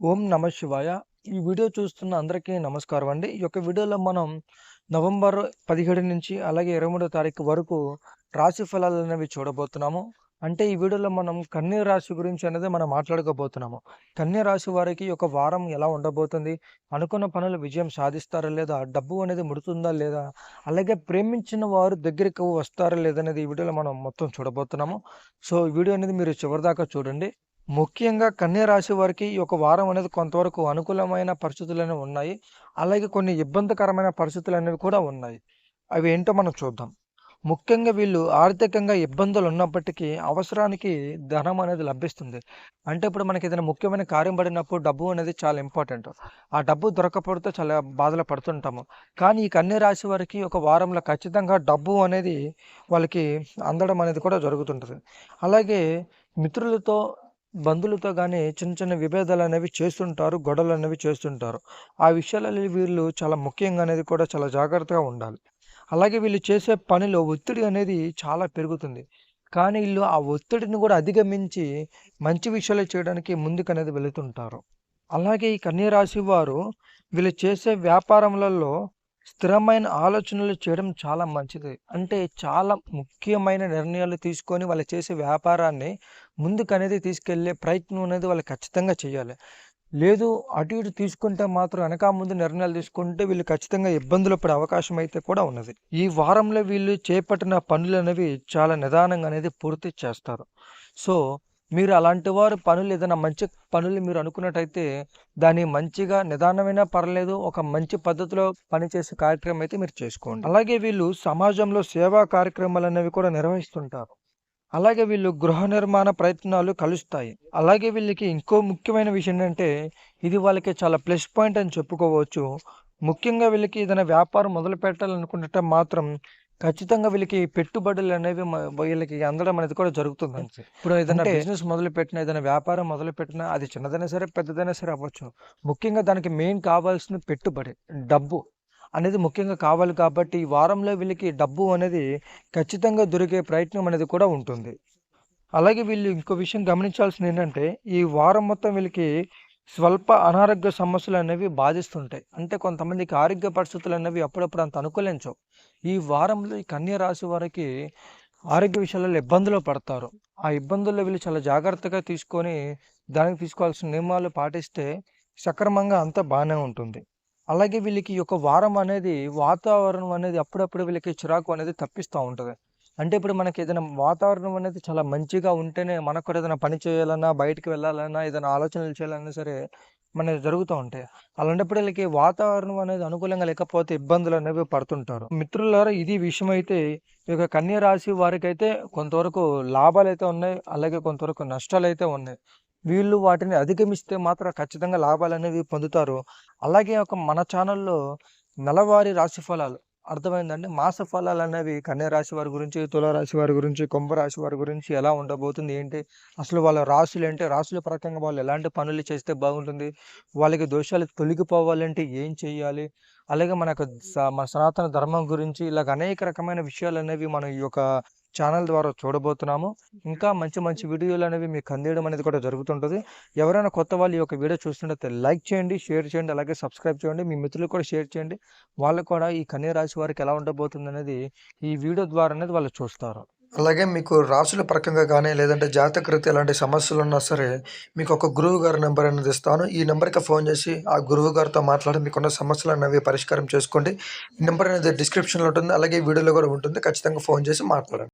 ఓం నమ శివాయ. ఈ వీడియో చూస్తున్న అందరికీ నమస్కారం అండి. ఈ యొక్క వీడియోలో మనం నవంబర్ 17 నుంచి అలాగే 23 తారీఖు వరకు రాశి ఫలాలనేవి చూడబోతున్నాము. అంటే ఈ వీడియోలో మనం కన్య రాశి గురించి అనేది మనం మాట్లాడుకోబోతున్నాము. కన్య రాశి వారికి ఒక వారం ఎలా ఉండబోతుంది? అనుకున్న పనులు విజయం సాధిస్తారా లేదా? డబ్బు అనేది ముడుతుందా లేదా? అలాగే ప్రేమించిన వారు దగ్గరికి వస్తారా లేదనేది ఈ వీడియోలో మనం మొత్తం చూడబోతున్నాము. సో, ఈ వీడియో అనేది మీరు చివరిదాకా చూడండి. ముఖ్యంగా కన్యా రాశి వారికి ఈ యొక్క వారం అనేది కొంతవరకు అనుకూలమైన పరిస్థితులనేవి ఉన్నాయి. అలాగే కొన్ని ఇబ్బందికరమైన పరిస్థితులు అనేవి కూడా ఉన్నాయి. అవి ఏంటో మనం చూద్దాం. ముఖ్యంగా వీళ్ళు ఆర్థికంగా ఇబ్బందులు ఉన్నప్పటికీ అవసరానికి ధనం అనేది లభిస్తుంది. అంటే ఇప్పుడు మనకి ఏదైనా ముఖ్యమైన కార్యం పడినప్పుడు డబ్బు అనేది చాలా ఇంపార్టెంట్. ఆ డబ్బు దొరకకపోతే చాలా బాధలు పడుతుంటాము. కానీ ఈ కన్య రాశి వారికి ఒక వారంలో ఖచ్చితంగా డబ్బు అనేది వాళ్ళకి అందడం అనేది కూడా జరుగుతుంటుంది అలాగే మిత్రులతో, బంధువులతో కానీ చిన్న చిన్న విభేదాలు అనేవి చేస్తుంటారు. గొడవలనేవి చేస్తుంటారు. ఆ విషయాలలో వీళ్ళు చాలా ముఖ్యంగా అనేది కూడా చాలా జాగ్రత్తగా ఉండాలి. అలాగే వీళ్ళు చేసే పనిలో ఒత్తిడి అనేది చాలా పెరుగుతుంది. కానీ వీళ్ళు ఆ ఒత్తిడిని కూడా అధిగమించి మంచి విషయాలు చేయడానికి ముందుకనేది వెళుతుంటారు. అలాగే ఈ కన్యరాశి వారు వీళ్ళు చేసే వ్యాపారములలో స్థిరమైన ఆలోచనలు చేయడం చాలా మంచిది. అంటే చాలా ముఖ్యమైన నిర్ణయాలు తీసుకొని వాళ్ళు చేసే వ్యాపారాన్ని ముందుకనేది తీసుకెళ్ళే ప్రయత్నం అనేది వాళ్ళు ఖచ్చితంగా చేయాలి. లేదు అటు ఇటు తీసుకుంటే మాత్రం వెనక ముందు నిర్ణయాలు తీసుకుంటే వీళ్ళు ఖచ్చితంగా ఇబ్బందులు పడే అవకాశం అయితే కూడా ఉన్నది. ఈ వారంలో వీళ్ళు చేపట్టిన పనులనేవి చాలా నిదానంగా అనేది పూర్తి చేస్తారు. సో, మీరు అలాంటి వారు పనులు ఏదైనా మంచి పనులు మీరు అనుకున్నట్టయితే దాన్ని మంచిగా నిదానమైనా పర్లేదు ఒక మంచి పద్ధతిలో పనిచేసే కార్యక్రమం అయితే మీరు చేసుకోండి. అలాగే వీళ్ళు సమాజంలో సేవా కార్యక్రమాలు అనేవి కూడా నిర్వహిస్తుంటారు. అలాగే వీళ్ళు గృహ నిర్మాణ ప్రయత్నాలు కలుస్తాయి. అలాగే వీళ్ళకి ఇంకో ముఖ్యమైన విషయం ఏంటంటే ఇది వాళ్ళకి చాలా ప్లస్ పాయింట్ అని చెప్పుకోవచ్చు. ముఖ్యంగా వీళ్ళకి ఏదైనా వ్యాపారం మొదలు పెట్టాలనుకుంటే మాత్రం ఖచ్చితంగా వీళ్ళకి పెట్టుబడులనేవి మ వీళ్ళకి అందడం అనేది కూడా జరుగుతుందండి. ఇప్పుడు ఏదైనా బిజినెస్ మొదలుపెట్టినా, ఏదైనా వ్యాపారం మొదలుపెట్టినా అది చిన్నదైనా సరే, పెద్దదైనా సరే అవ్వచ్చు. ముఖ్యంగా దానికి మెయిన్ కావాల్సింది పెట్టుబడి. డబ్బు అనేది ముఖ్యంగా కావాలి కాబట్టి ఈ వారంలో వీళ్ళకి డబ్బు అనేది ఖచ్చితంగా దొరికే ప్రయత్నం అనేది కూడా ఉంటుంది. అలాగే వీళ్ళు ఇంకో విషయం గమనించాల్సింది ఏంటంటే ఈ వారం మొత్తం వీళ్ళకి స్వల్ప అనారోగ్య సమస్యలు అనేవి బాధిస్తుంటాయి. అంటే కొంతమందికి ఆరోగ్య పరిస్థితులు అనేవి అప్పుడప్పుడు అంత అనుకూలించవు. ఈ వారంలో ఈ కన్య రాశి వారికి ఆరోగ్య విషయాలలో ఇబ్బందులు పడతారు. ఆ ఇబ్బందుల్లో వీళ్ళు చాలా జాగ్రత్తగా తీసుకొని దానికి తీసుకోవాల్సిన నియమాలు పాటిస్తే సక్రమంగా అంతా బాగానే ఉంటుంది. అలాగే వీళ్ళకి ఈ యొక్క వారం అనేది వాతావరణం అనేది అప్పుడప్పుడు వీళ్ళకి చిరాకు అనేది తప్పిస్తూ ఉంటుంది అంటే ఇప్పుడు మనకి ఏదైనా వాతావరణం అనేది చాలా మంచిగా ఉంటేనే మనకు కూడా ఏదైనా పని చేయాలన్నా, బయటికి వెళ్ళాలన్నా, ఏదైనా ఆలోచనలు చేయాలన్నా సరే మనకి జరుగుతూ ఉంటాయి. అలాంటప్పుడు వీళ్ళకి వాతావరణం అనేది అనుకూలంగా లేకపోతే ఇబ్బందులు అనేవి పడుతుంటారు. మిత్రులారా ఇది విషయం అయితే ఈ యొక్క కన్య రాశి వారికైతే కొంతవరకు లాభాలు అయితే ఉన్నాయి. అలాగే కొంతవరకు నష్టాలు అయితే ఉన్నాయి. వీళ్ళు వాటిని అధిగమిస్తే మాత్రం ఖచ్చితంగా లాభాలు అనేవి పొందుతారు. అలాగే ఒక మన ఛానల్లో నెలవారీ రాశి ఫలాలు అర్థమైందండి. మాస ఫలాలు అనేవి రాశి వారి గురించి, తుల రాశి వారి గురించి, కుంభరాశి వారి గురించి ఎలా ఉండబోతుంది ఏంటి? అసలు వాళ్ళ రాశులు ఏంటి రాశుల ప్రకారంగా వాళ్ళు ఎలాంటి పనులు చేస్తే బాగుంటుంది? వాళ్ళకి దోషాలు తొలగిపోవాలంటే ఏం చేయాలి? అలాగే మనకు మన సనాతన ధర్మం గురించి ఇలాగ అనేక రకమైన విషయాలనేవి మనం ఈ యొక్క ఛానల్ ద్వారా చూడబోతున్నాము. ఇంకా మంచి మంచి వీడియోలు అనేవి మీకు అందేయడం అనేది కూడా జరుగుతుంటుంది ఎవరైనా కొత్త వాళ్ళు ఈ యొక్క వీడియో చూస్తుంటే లైక్ చేయండి, షేర్ చేయండి, అలాగే సబ్స్క్రైబ్ చేయండి. మీ మిత్రులు కూడా షేర్ చేయండి. వాళ్ళు కూడా ఈ కన్య రాశి వారికి ఎలా ఉండబోతుందనేది ఈ వీడియో ద్వారా అనేది వాళ్ళు చూస్తారు. అలాగే మీకు రాసుల పరకంగా కానీ లేదంటే జాతకరీత్యా ఎలాంటి సమస్యలున్నా సరే మీకు ఒక గురువు గారి నెంబర్ అనేది ఇస్తాను. ఈ నెంబర్కి ఫోన్ చేసి ఆ గురువు గారితో మాట్లాడి మీకున్న సమస్యలు అనేవి పరిష్కారం చేసుకోండి. ఈ అనేది డిస్క్రిప్షన్‌లో ఉంటుంది. అలాగే వీడియోలో కూడా ఉంటుంది. ఖచ్చితంగా ఫోన్ చేసి మాట్లాడండి.